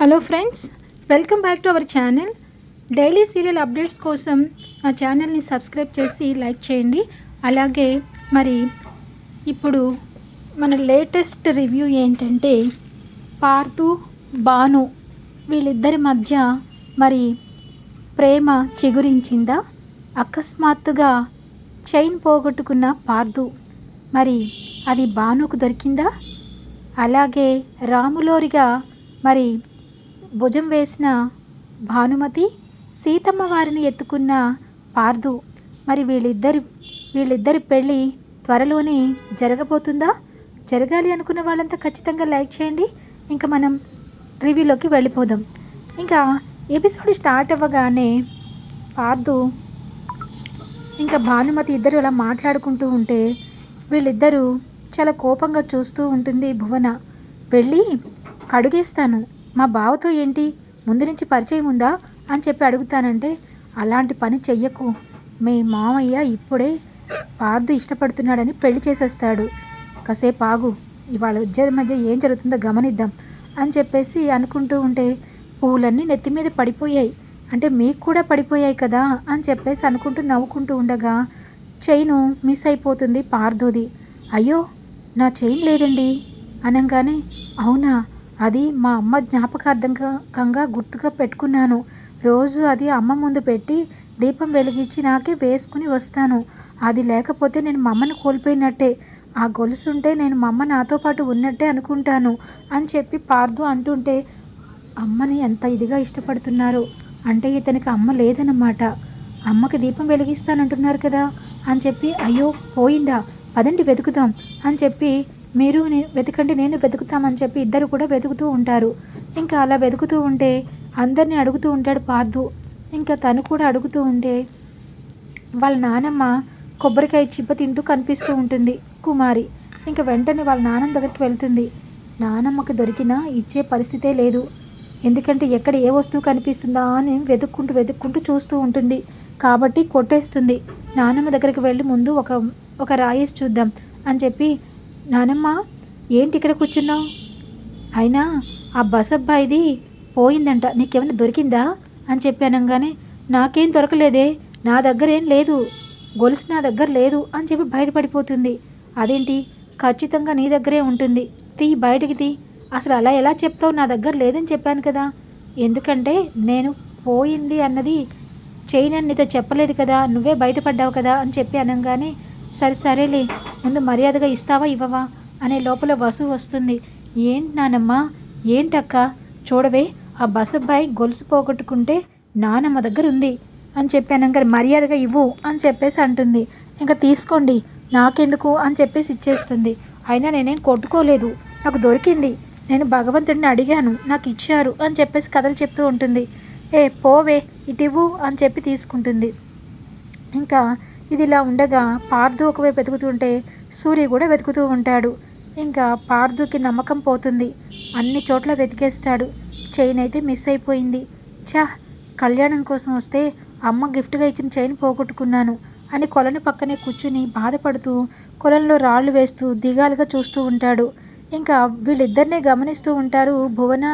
Hello friends welcome back to our channel daily serial updates కోసం మా ఛానల్ని subscribe చేసి లైక్ చేయండి. అలాగే మరి ఇప్పుడు మన లేటెస్ట్ రివ్యూ ఏంటంటే పార్థు బాను వీళ్ళిద్దరి మధ్య మరి ప్రేమ చిగురించిందా? అకస్మాత్తుగా చైన్ పోగొట్టుకున్న పార్థు మరి అది బానుకు దొరికిందా? అలాగే రాములోరిగా మరి భుజం వేసిన భానుమతి సీతమ్మ వారిని ఎత్తుకున్న పార్థు మరి వీళ్ళిద్దరి వీళ్ళిద్దరి పెళ్ళి త్వరలోనే జరగబోతుందా? జరగాలి అనుకున్న వాళ్ళంతా ఖచ్చితంగా లైక్ చేయండి. ఇంకా మనం రివ్యూలోకి వెళ్ళిపోదాం. ఇంకా ఎపిసోడ్ స్టార్ట్ అవ్వగానే పార్థు ఇంకా భానుమతి ఇద్దరు అలా మాట్లాడుకుంటూ ఉంటే వీళ్ళిద్దరూ చాలా కోపంగా చూస్తూ ఉంటుంది భువన. వెళ్ళి కడుగేస్తాను. మా బావతో ఏంటి? ముందు నుంచి పరిచయం ఉందా? అని చెప్పి అడుగుతానంటే అలాంటి పని చెయ్యకు. మీ మామయ్య ఇప్పుడే పార్దు ఇష్టపడుతున్నాడని పెళ్ళి చేసేస్తాడు. కాసేపు ఆగు ఇవాళ ఇద్దరి మధ్య ఏం జరుగుతుందో గమనిద్దాం అని చెప్పేసి అనుకుంటూ ఉంటే పూలన్నీ నెత్తి మీద పడిపోయాయి. అంటే మీకు కూడా పడిపోయాయి కదా అని చెప్పేసి అనుకుంటూ నవ్వుకుంటూ ఉండగా చైను మిస్ అయిపోతుంది పార్దోది. అయ్యో నా చైన్ లేదండి. అనగానే అవునా? అది మా అమ్మ జ్ఞాపకార్థకంగా గుర్తుగా పెట్టుకున్నాను. రోజు అది అమ్మ ముందు పెట్టి దీపం వెలిగించి నాకే వేసుకుని వస్తాను. అది లేకపోతే నేను మా కోల్పోయినట్టే. ఆ గొలుసు ఉంటే నేను మా అమ్మ నాతో పాటు ఉన్నట్టే అనుకుంటాను అని చెప్పి పార్దు అంటుంటే అమ్మని ఎంత ఇదిగా ఇష్టపడుతున్నారు? అంటే ఇతనికి అమ్మ లేదన్నమాట. అమ్మకి దీపం వెలిగిస్తానంటున్నారు కదా అని చెప్పి అయ్యో పోయిందా? పదండి వెతుకుదాం అని చెప్పి మీరు వెతకండి నేను వెతుకుతామని చెప్పి ఇద్దరు కూడా వెతుకుతూ ఉంటారు. ఇంకా అలా వెతుకుతూ ఉంటే అందరినీ అడుగుతూ ఉంటాడు పార్థు. ఇంకా తను కూడా అడుగుతూ ఉంటే వాళ్ళ నానమ్మ కొబ్బరికాయ చిప్ప తింటూ కనిపిస్తూ ఉంటుంది కుమారి. ఇంకా వెంటనే వాళ్ళ నానమ్మ దగ్గరికి వెళ్తుంది. నానమ్మకి దొరికినా ఇచ్చే పరిస్థితే లేదు. ఎందుకంటే ఎక్కడ ఏ వస్తువు కనిపిస్తుందా అని వెతుక్కుంటూ వెతుక్కుంటూ చూస్తూ ఉంటుంది. కాబట్టి కొట్టేస్తుంది. నానమ్మ దగ్గరికి వెళ్ళి ముందు ఒక ఒక రాయేసి చూద్దాం అని చెప్పి నానమ్మ ఏంటి ఇక్కడ కూర్చున్నావు? అయినా ఆ బస్ అబ్బాయిది పోయిందంట నీకేమైనా దొరికిందా? అని చెప్పానంగానే అనగానే నాకేం దొరకలేదే నా దగ్గర ఏం లేదు గొలుసు నా దగ్గర లేదు అని చెప్పి బయటపడిపోతుంది. అదేంటి? ఖచ్చితంగా నీ దగ్గరే ఉంటుంది. తీ బయటికి తీ. అసలు అలా ఎలా చెప్తావు? నా దగ్గర లేదని చెప్పాను కదా. ఎందుకంటే నేను పోయింది అన్నది చైన్ అని నీతో చెప్పలేదు కదా నువ్వే బయటపడ్డావు కదా అని చెప్పి అనగానే సరే సరేలే. ముందు మర్యాదగా ఇస్తావా ఇవ్వవా? అనే లోపల వసు వస్తుంది. ఏంటి నానమ్మా? ఏంటక్క? చూడవే ఆ బసబ్బాయి గొలుసు పోగొట్టుకుంటే నానమ్మ దగ్గర ఉంది. అని చెప్పాను. ఇంకా మర్యాదగా ఇవ్వు అని చెప్పేసి అంటుంది. ఇంకా తీసుకోండి నాకెందుకు? అని చెప్పేసి ఇచ్చేస్తుంది. అయినా నేనేం కొట్టుకోలేదు. నాకు దొరికింది. నేను భగవంతుడిని అడిగాను. నాకు ఇచ్చారు అని చెప్పేసి కథలు చెప్తూ ఉంటుంది. ఏ పోవే ఇటు ఇవ్వు అని చెప్పి తీసుకుంటుంది. ఇంకా ఇది ఇలా ఉండగా పార్థు ఒకవైపు వెతుకుతుంటే సూర్య కూడా వెతుకుతూ ఉంటాడు. ఇంకా పార్థుకి నమ్మకం పోతుంది. అన్ని చోట్ల వెతికేస్తాడు. చైన్ అయితే మిస్ అయిపోయింది. చా కళ్యాణం కోసం వస్తే అమ్మ గిఫ్ట్గా ఇచ్చిన చైన్ పోగొట్టుకున్నాను అని కొలను పక్కనే కూర్చుని బాధపడుతూ కొలంలో రాళ్ళు వేస్తూ దిగాలుగా చూస్తూ ఉంటాడు. ఇంకా వీళ్ళిద్దరినే గమనిస్తూ ఉంటారు భువన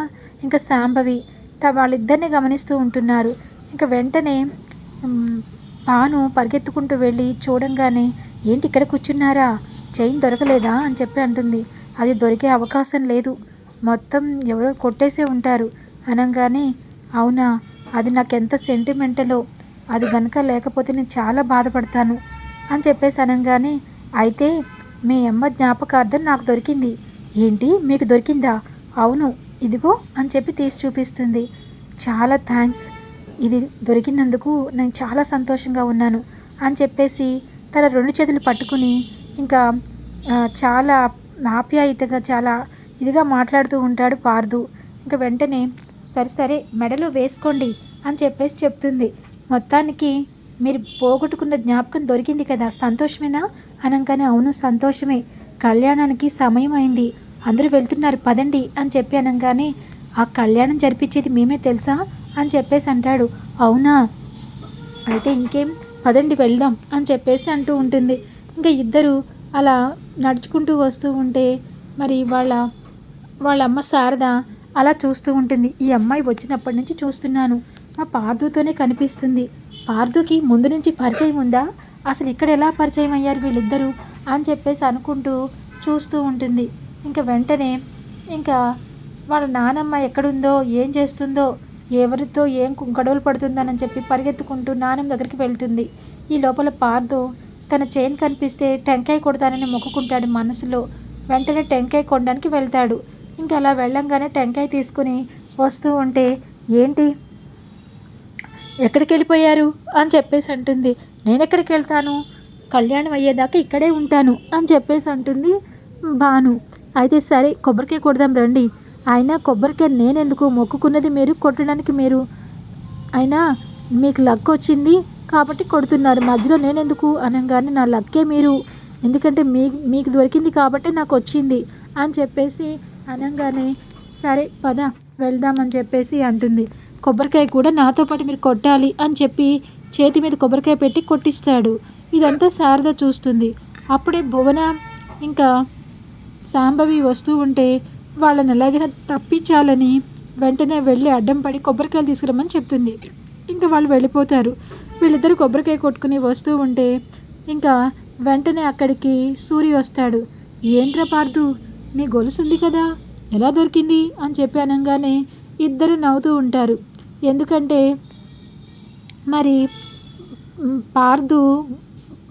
ఇంకా శాంభవి. త వాళ్ళిద్దరిని గమనిస్తూ ఉంటున్నారు. ఇంకా వెంటనే పాను పరిగెత్తుకుంటూ వెళ్ళి చూడంగానే ఏంటి ఇక్కడ కూర్చున్నారా? చైన్ దొరకలేదా? అని చెప్పి అంటుంది. అది దొరికే అవకాశం లేదు. మొత్తం ఎవరో కొట్టేసే ఉంటారు. అనగానే అవునా? అది నాకు ఎంత సెంటిమెంటలో? అది గనక లేకపోతే నేను చాలా బాధపడతాను. అని చెప్పేసి అనగానే అయితే మీ అమ్మ జ్ఞాపకార్థం నాకు దొరికింది. ఏంటి? మీకు దొరికిందా? అవును. ఇదిగో అని చెప్పి తీసి చూపిస్తుంది. చాలా థ్యాంక్స్. ఇది దొరికినందుకు నేను చాలా సంతోషంగా ఉన్నాను అని చెప్పేసి తన రెండు చేతులు పట్టుకుని ఇంకా చాలా ఆప్యాయతగా చాలా ఇదిగా మాట్లాడుతూ ఉంటాడు పార్దు. ఇంకా వెంటనే సరే సరే మెడలో వేసుకోండి అని చెప్పేసి చెప్తుంది. మొత్తానికి మీరు పోగొట్టుకున్న జ్ఞాపకం దొరికింది కదా సంతోషమేనా? అనగానే అవును సంతోషమే. కళ్యాణానికి సమయం అయింది. అందరూ వెళ్తున్నారు పదండి అని చెప్పి అనగానే ఆ కళ్యాణం జరిపించేది మేమే తెలుసా? అని చెప్పేసి అంటాడు. అవునా? అయితే ఇంకేం? పదండి వెళ్దాం అని చెప్పేసి అంటూ ఉంటుంది. ఇంకా ఇద్దరు అలా నడుచుకుంటూ వస్తూ ఉంటే మరి వాళ్ళ వాళ్ళ అమ్మ శారద అలా చూస్తూ ఉంటుంది. ఈ అమ్మాయి వచ్చినప్పటి నుంచి చూస్తున్నాను. మా పార్దుతోనే కనిపిస్తుంది. పార్దుకి ముందు నుంచి పరిచయం ఉందా? అసలు ఇక్కడ ఎలా పరిచయం అయ్యారు వీళ్ళిద్దరూ అని చెప్పేసి అనుకుంటూ చూస్తూ ఉంటుంది. ఇంకా వెంటనే ఇంకా వాళ్ళ నానమ్మ ఎక్కడుందో ఏం చేస్తుందో ఎవరితో ఏం గొడవలు పడుతుందనని చెప్పి పరిగెత్తుకుంటూ నానమ్మ దగ్గరికి వెళ్తుంది. ఈ లోపల పార్దు తన చైన్ కనిపిస్తే టెంకాయ కొడతానని మొక్కుకుంటాడు మనసులో. వెంటనే టెంకాయ కొనడానికి వెళ్తాడు. ఇంకా అలా వెళ్ళంగానే టెంకాయ తీసుకుని వస్తూ ఉంటే ఏంటి? ఎక్కడికి వెళ్ళిపోయారు? అని చెప్పేసి అంటుంది. నేను ఎక్కడికి వెళ్తాను? కళ్యాణం అయ్యేదాకా ఇక్కడే ఉంటాను అని చెప్పేసి అంటుంది భాను. అయితే సరే కొబ్బరికాయ కొడదాం రండి. అయినా కొబ్బరికాయ నేనెందుకు? మొక్కుకున్నది మీరు కొట్టడానికి మీరు. అయినా మీకు లక్ వచ్చింది కాబట్టి కొడుతున్నారు. మధ్యలో నేనెందుకు అనగానే నా లక్కే మీరు. ఎందుకంటే మీ మీకు దొరికింది కాబట్టి నాకు వచ్చింది అని చెప్పేసి అనగానే సరే పద వెళ్దామని చెప్పేసి అంటుంది. కొబ్బరికాయ కూడా నాతో పాటు మీరు కొట్టాలి అని చెప్పి చేతి మీద కొబ్బరికాయ పెట్టి కొట్టిస్తాడు. ఇదంతా శారద చూస్తుంది. అప్పుడే భువన ఇంకా శాంభవి వస్తూ ఉంటే వాళ్ళని ఎలాగైనా తప్పించాలని వెంటనే వెళ్ళి అడ్డం పడి కొబ్బరికాయలు తీసుకురమ్మని చెప్తుంది. ఇంకా వాళ్ళు వెళ్ళిపోతారు. వీళ్ళిద్దరు కొబ్బరికాయ కొట్టుకుని వస్తూ ఉంటే ఇంకా వెంటనే అక్కడికి సూరి వస్తాడు. ఏంట్రా పార్దు నీ గొలుసు ఉంది కదా? ఎలా దొరికింది? అని చెప్పి అనగానే ఇద్దరు నవ్వుతూ ఉంటారు. ఎందుకంటే మరి పార్దు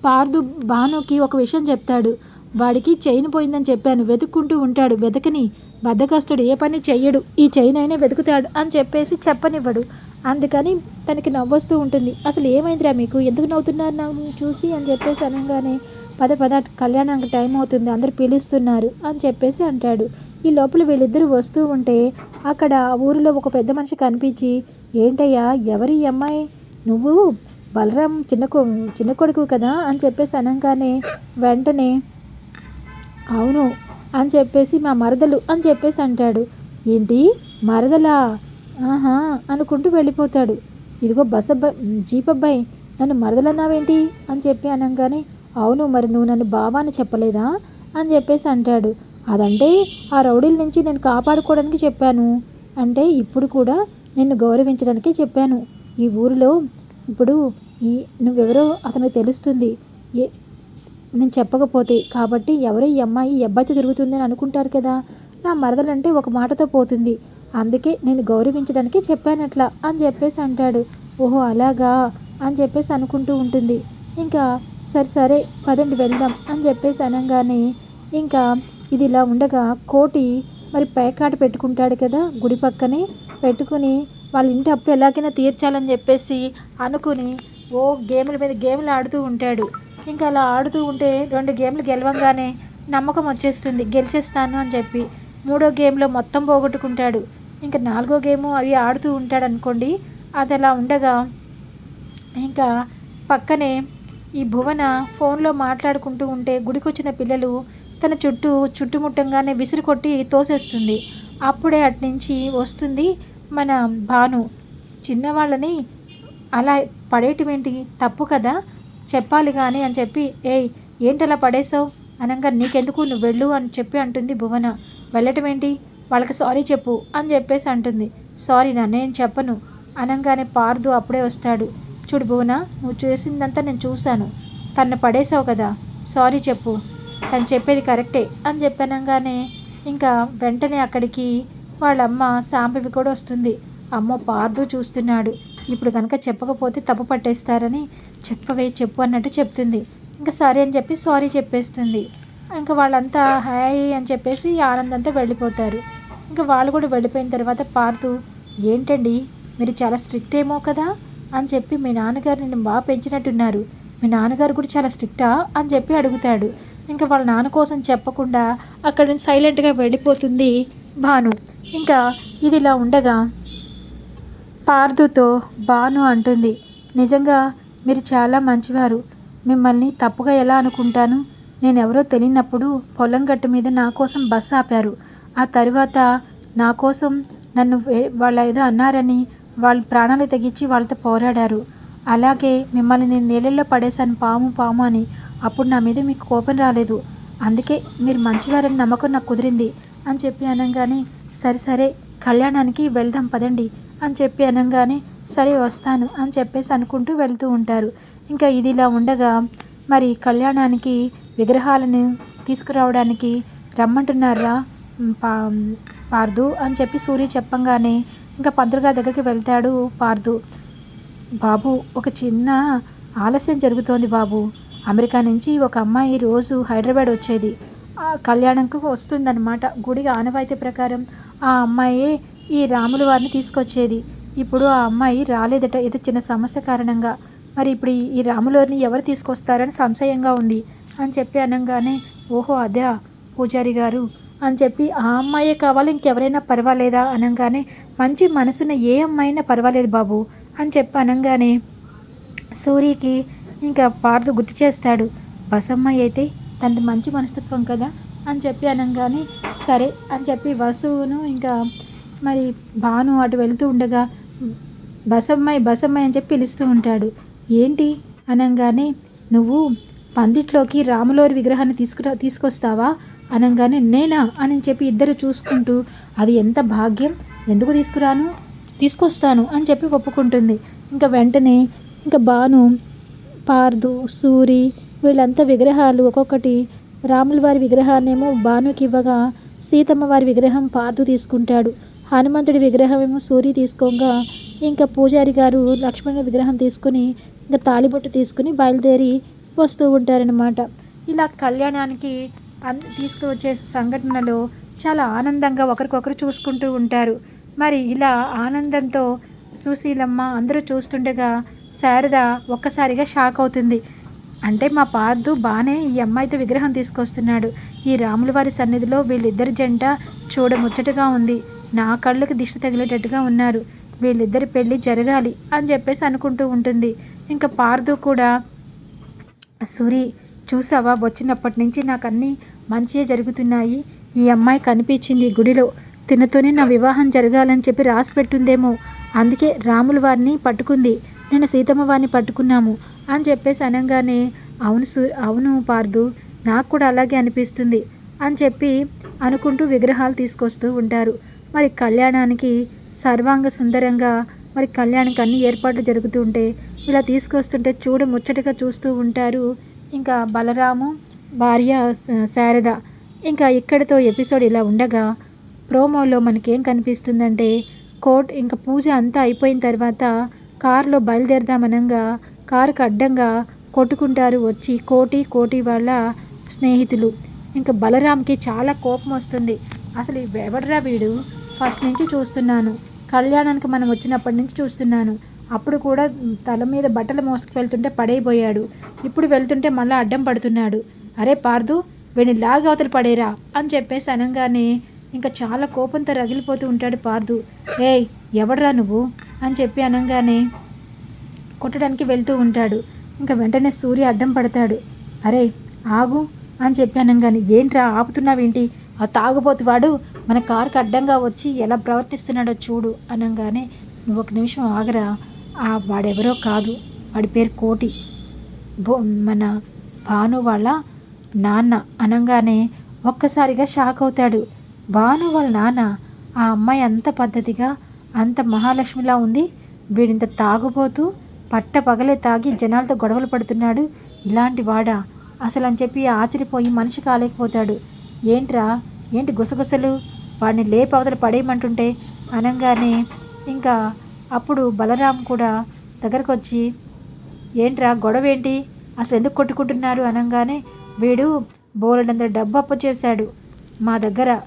పార్దు భానుకి ఒక విషయం చెప్తాడు. వాడికి చైన్ పోయిందని చెప్పాను. వెతుక్కుంటూ ఉంటాడు. వెతకని బద్దకస్తుడు ఏ పని చెయ్యడు. ఈ చైన్ అయినా వెతుకుతాడు అని చెప్పేసి చెప్పనివ్వడు. అందుకని తనకి నవ్వొస్తూ ఉంటుంది. అసలు ఏమైందిరా మీకు? ఎందుకు నవ్వుతున్నారు నన్ను చూసి అని చెప్పేసి అనగానే పద పద కళ్యాణానికి టైం అవుతుంది. అందరు పిలుస్తున్నారు అని చెప్పేసి అంటాడు. ఈ లోపల వీళ్ళిద్దరూ వస్తూ ఉంటే అక్కడ ఆ ఊరిలో ఒక పెద్ద మనిషి కనిపించి ఏంటయ్యా? ఎవరి అమ్మాయి? నువ్వు బలరాం చిన్న కొ చిన్న కొడుకు కదా? అని చెప్పేసి అనగానే వెంటనే అవును అని చెప్పేసి మా మరదలు అని చెప్పేసి అంటాడు. ఏంటి? మరదలా? ఆహా అనుకుంటూ వెళ్ళిపోతాడు. ఇదిగో బస్ అబ్బాయి జీప్ అబ్బాయి నన్ను మరదలన్నావేంటి? అని చెప్పి అనగానే అవును మరి నువ్వు నన్ను బావా అని చెప్పలేదా? అని చెప్పేసి అంటాడు. అదంటే ఆ రౌడీల నుంచి నేను కాపాడుకోవడానికి చెప్పాను. అంటే ఇప్పుడు కూడా నిన్ను గౌరవించడానికే చెప్పాను. ఈ ఊరిలో ఇప్పుడు ఈ నువ్వెవరో అతనికి తెలుస్తుంది. ఏ నేను చెప్పకపోతే. కాబట్టి ఎవరో ఈ అమ్మాయి ఈ అబ్బాయితో తిరుగుతుంది అని అనుకుంటారు కదా? నా మరదలంటే ఒక మాటతో పోతుంది. అందుకే నేను గౌరవించడానికి చెప్పానట్లా అని చెప్పేసి అంటాడు. ఓహో అలాగా? అని చెప్పేసి అనుకుంటూ ఉంటుంది. ఇంకా సరే సరే పదండి వెళ్దాం అని చెప్పేసి అనగానే ఇంకా ఇది ఇలా ఉండగా కోటి మరి పేకాట పెట్టుకుంటాడు కదా గుడి పక్కనే. పెట్టుకుని వాళ్ళ ఇంటి అప్పు ఎలాగైనా తీర్చాలని చెప్పేసి అనుకుని ఓ గేముల మీద గేములు ఆడుతూ ఉంటాడు. ఇంకా అలా ఆడుతూ ఉంటే రెండు గేమ్లు గెలవంగానే నమ్మకం వచ్చేస్తుంది. గెలిచేస్తాను అని చెప్పి మూడో గేమ్లో మొత్తం పోగొట్టుకుంటాడు. ఇంకా నాలుగో గేము అవి ఆడుతూ ఉంటాడు అనుకోండి అది అలా ఉండగా ఇంకా పక్కనే ఈ భువన ఫోన్లో మాట్లాడుకుంటూ ఉంటే గుడికొచ్చిన పిల్లలు తన చుట్టూ చుట్టుముట్టంగానే విసిరి కొట్టి తోసేస్తుంది. అప్పుడే అట్నుంచి వస్తుంది మన భాను. చిన్నవాళ్ళని అలా పడేయటమేంటి? తప్పు కదా? చెప్పాలి కానీ అని చెప్పి ఏయ్ ఏంటలా పడేసావు అనగా నీకెందుకు? నువ్వు వెళ్ళు అని చెప్పి అంటుంది భువన. వెళ్ళటం ఏంటి వాళ్ళకి సారీ చెప్పు అని చెప్పేసి అంటుంది. సారీ నా నేను చెప్పను. అనగానే పార్దు అప్పుడే వస్తాడు. చూడు భువన నువ్వు చేసిందంతా నేను చూశాను. తను పడేసావు కదా సారీ చెప్పు. తను చెప్పేది కరెక్టే అని చెప్పనగానే ఇంకా వెంటనే అక్కడికి వాళ్ళమ్మ సాంబవి కూడా వస్తుంది. అమ్మో పార్దు చూస్తున్నాడు. ఇప్పుడు కనుక చెప్పకపోతే తప్పు పట్టేస్తారని చెప్పవే చెప్పు అన్నట్టు చెప్తుంది. ఇంకా సరే అని చెప్పి సారీ చెప్పేస్తుంది. ఇంకా వాళ్ళంతా హాయ్ అని చెప్పేసి ఆనందంతో వెళ్ళిపోతారు. ఇంకా వాళ్ళు కూడా వెళ్ళిపోయిన తర్వాత పార్తు ఏంటండి? మీరు చాలా స్ట్రిక్ట్ ఏమో కదా? అని చెప్పి మీ నాన్నగారు నిన్ను బాగా పెంచినట్టున్నారు. మీ నాన్నగారు కూడా చాలా స్ట్రిక్టా? అని చెప్పి అడుగుతాడు. ఇంకా వాళ్ళ నాన్న కోసం చెప్పకుండా అక్కడి నుంచి సైలెంట్గా వెళ్ళిపోతుంది భాను. ఇంకా ఇది ఇలా ఉండగా పార్దుతో బాను అంటుంది. నిజంగా మీరు చాలా మంచివారు. మిమ్మల్ని తప్పుగా ఎలా అనుకుంటాను? నేను ఎవరో తెలియనప్పుడు పొలం గట్టు మీద నా కోసం బస్సు ఆపారు. ఆ తర్వాత నా కోసం నన్ను వాళ్ళ ఏదో అన్నారని వాళ్ళ ప్రాణాలు తెగించి వాళ్ళతో పోరాడారు. అలాగే మిమ్మల్ని నేను నీళ్ళల్లో పడేశాను పాము పాము అని. అప్పుడు నా మీద మీకు కోపం రాలేదు. అందుకే మీరు మంచివారని నమ్మకం నాకు కుదిరింది అని చెప్పి అనగానే సరే సరే కళ్యాణానికి వెళ్దాం పదండి. అని చెప్పి అనగానే సరే వస్తాను అని చెప్పేసి అనుకుంటూ వెళ్తూ ఉంటారు. ఇంకా ఇది ఇలా ఉండగా మరి కళ్యాణానికి విగ్రహాలను తీసుకురావడానికి రమ్మంటున్నారా? పా పార్దు అని చెప్పి సూర్య చెప్పంగానే ఇంకా పంతులు గారి దగ్గరికి వెళ్తాడు పార్దు. బాబు ఒక చిన్న ఆలస్యం జరుగుతోంది బాబు. అమెరికా నుంచి ఒక అమ్మాయి రోజు హైదరాబాద్ వచ్చేది. కళ్యాణంకు వస్తుందన్నమాట. గుడి ఆనవాయితీ ప్రకారం ఆ అమ్మాయి ఈ రాముల వారిని తీసుకొచ్చేది. ఇప్పుడు ఆ అమ్మాయి రాలేదట ఏదో చిన్న సమస్య కారణంగా. మరి ఇప్పుడు ఈ రాములవారిని ఎవరు తీసుకొస్తారని సంశయంగా ఉంది. అని చెప్పి అనగానే ఓహో అదే పూజారి గారు. అని చెప్పి ఆ అమ్మాయే కావాలి ఇంకెవరైనా పర్వాలేదా? అనగానే మంచి మనసున్న ఏ అమ్మాయినా పర్వాలేదు బాబు. అని చెప్పి అనగానే సూర్యకి ఇంకా పార్దు గుర్తు చేస్తాడు. బసమ్మాయి అయితే తనది మంచి మనస్తత్వం కదా? అని చెప్పి అనగానే సరే అని చెప్పి వసువును ఇంకా మరి భాను అటు వెళ్తూ ఉండగా బసమ్మాయి బసమ్మాయి అని చెప్పి పిలుస్తూ ఉంటాడు. ఏంటి? అనగానే నువ్వు పందిట్లోకి రాములోరి విగ్రహాన్ని తీసుకురా తీసుకొస్తావా? అనగానే నేనా? అని చెప్పి ఇద్దరు చూసుకుంటూ అది ఎంత భాగ్యం! ఎందుకు తీసుకురాను? తీసుకొస్తాను అని చెప్పి ఒప్పుకుంటుంది. ఇంకా వెంటనే ఇంకా బాను పార్దు సూరి వీళ్ళంతా విగ్రహాలు ఒక్కొక్కటి రాముల వారి విగ్రహాన్నేమో బానుకి ఇవ్వగా సీతమ్మ వారి విగ్రహం పార్దు తీసుకుంటాడు. హనుమంతుడి విగ్రహం ఏమో సూరి తీసుకోగా ఇంకా పూజారి గారు లక్ష్మణుడి విగ్రహం తీసుకుని ఇంకా తాళిబొట్టు తీసుకుని బయలుదేరి వస్తూ ఉంటారనమాట ఇలా కళ్యాణానికి అన్ తీసుకువచ్చే సంఘటనలో చాలా ఆనందంగా ఒకరికొకరు చూసుకుంటూ ఉంటారు. మరి ఇలా ఆనందంతో సుశీలమ్మ అందరూ చూస్తుండగా శారద ఒక్కసారిగా షాక్ అవుతుంది. అంటే మా పార్దు బాగానే ఈ అమ్మాయితో విగ్రహం తీసుకొస్తున్నాడు. ఈ రాముల వారి సన్నిధిలో వీళ్ళిద్దరి జంట చూడముచ్చటగా ఉంది. నా కళ్ళకి దిష్టి తగిలేటట్టుగా ఉన్నారు. వీళ్ళిద్దరి పెళ్ళి జరగాలి అని చెప్పేసి అనుకుంటూ ఉంటుంది. ఇంకా పార్దు కూడా సూరి చూసావా? వచ్చినప్పటి నుంచి నాకు అన్నీ మంచిగా జరుగుతున్నాయి. ఈ అమ్మాయి కనిపించింది గుడిలో. తినతోనే నా వివాహం జరగాలని చెప్పి రాసి పెట్టుందేమో. అందుకే రాముల వారిని పట్టుకుంది. నేను సీతమ్మ వారిని పట్టుకున్నాము అని చెప్పేసి అనగానే అవును సూ అవును పార్దు నాకు కూడా అలాగే అనిపిస్తుంది అని చెప్పి అనుకుంటూ విగ్రహాలు తీసుకొస్తూ ఉంటారు. మరి కళ్యాణానికి సర్వాంగ సుందరంగా మరి కళ్యాణానికి అన్ని ఏర్పాట్లు జరుగుతూ ఉంటే ఇలా తీసుకొస్తుంటే చూడ ముచ్చటగా చూస్తూ ఉంటారు. ఇంకా బలరాము భార్య శారద. ఇంకా ఇక్కడితో ఎపిసోడ్ ఇలా ఉండగా ప్రోమోలో మనకేం కనిపిస్తుందంటే కోట్ ఇంకా పూజ అంతా అయిపోయిన తర్వాత కారులో బయలుదేరదామనంగా కారుకు అడ్డంగా కొట్టుకుంటారు వచ్చి కోటి కోటి వాళ్ళ స్నేహితులు. ఇంకా బలరామ్కి చాలా కోపం వస్తుంది. అసలు ఎవడరా వీడు? ఫస్ట్ నుంచి చూస్తున్నాను. కళ్యాణానికి మనం వచ్చినప్పటి నుంచి చూస్తున్నాను. అప్పుడు కూడా తల మీద బట్టలు మోసుకు వెళ్తుంటే పడైపోయాడు ఇప్పుడు వెళ్తుంటే మళ్ళీ అడ్డం పడుతున్నాడు. అరే పార్దు వీడిని లాగవతలు అవతలు పడేరా అని చెప్పేసి అనగానే ఇంకా చాలా కోపంతో రగిలిపోతూ ఉంటాడు పార్దు. ఏయ్ ఎవడరా నువ్వు? అని చెప్పి అనగానే కొట్టడానికి వెళ్తూ ఉంటాడు. ఇంకా వెంటనే సూర్య అడ్డం పడతాడు. అరే ఆగు అని చెప్పి అనగానే ఏంట్రా ఆపుతున్నావేంటి? ఆ తాగుబోతువాడు మన కారుకి అడ్డంగా వచ్చి ఎలా ప్రవర్తిస్తున్నాడో చూడు అనగానే నువ్వు ఒక నిమిషం ఆగరా ఆ వాడెవరో కాదు వాడి పేరు కోటి. బో మన భాను వాళ్ళ నాన్న. అనగానే ఒక్కసారిగా షాక్ అవుతాడు. భాను వాళ్ళ నాన్న ఆ అమ్మాయి అంత పద్ధతిగా అంత మహాలక్ష్మిలా ఉంది. వీడింత తాగుబోతూ పట్ట పగలే తాగి జనాలతో గొడవలు పడుతున్నాడు. ఇలాంటి వాడా అసలు అని చెప్పి ఆశ్చర్యపోయి మనిషి కాలేకపోతాడు. ఏంట్రా? ఏంటి గుసగుసలు? వాడిని లేపవతలు పడేయమంటుంటే అనగానే ఇంకా అప్పుడు బలరాం కూడా దగ్గరకు వచ్చి ఏంట్రా గొడవ ఏంటి అసలు ఎందుకు కొట్టుకుంటున్నారు? అనగానే వీడు బోలెడంత డబ్బు అప్పు చేశాడు మా దగ్గర.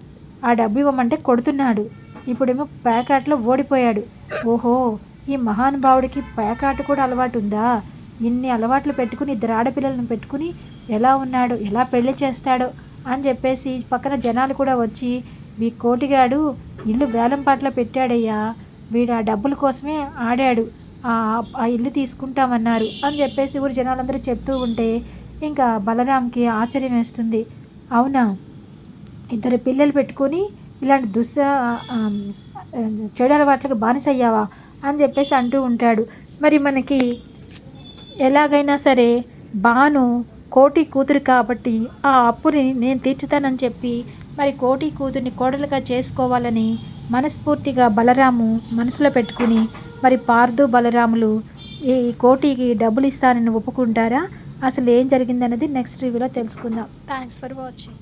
ఆ డబ్బు ఇవ్వమంటే కొడుతున్నాడు. ఇప్పుడేమో ప్యాకాట్లో ఓడిపోయాడు. ఓహో ఈ మహానుభావుడికి పేకాట కూడా అలవాటు ఉందా ఇన్ని అలవాట్లు పెట్టుకుని ఇద్దరు ఆడపిల్లలను పెట్టుకుని ఎలా ఉన్నాడు ఎలా పెళ్ళి చేస్తాడో అని చెప్పేసి పక్కన జనాలు కూడా వచ్చి మీ కోటిగాడు ఇల్లు వేలం పాటలో పెట్టాడయ్యా వీడు ఆ డబ్బుల కోసమే ఆడాడు ఆ ఇల్లు తీసుకుంటామన్నారు అని చెప్పేసి ఊరు జనాలందరూ చెప్తూ ఉంటే ఇంకా బలరాంకి ఆశ్చర్యం వేస్తుంది. అవునా? ఇద్దరు పిల్లలు పెట్టుకొని ఇలాంటి దుస్స చెడు అలవాట్లకు బానిసయ్యావా? అని చెప్పేసి అంటూ ఉంటాడు. మరి మనకి ఎలాగైనా సరే బాను కోటి కూతురు కాబట్టి ఆ అప్పుని నేను తీర్చుతానని చెప్పి మరి కోటి కూతుర్ని కోడలుగా చేసుకోవాలని మనస్ఫూర్తిగా బలరాము మనసులో పెట్టుకుని మరి పార్దు బలరాములు ఈ కోటికి డబ్బులు ఇస్తానని ఒప్పుకుంటారా? అసలు ఏం జరిగిందన్నది నెక్స్ట్ రివ్యూలో తెలుసుకుందాం. Thanks for watching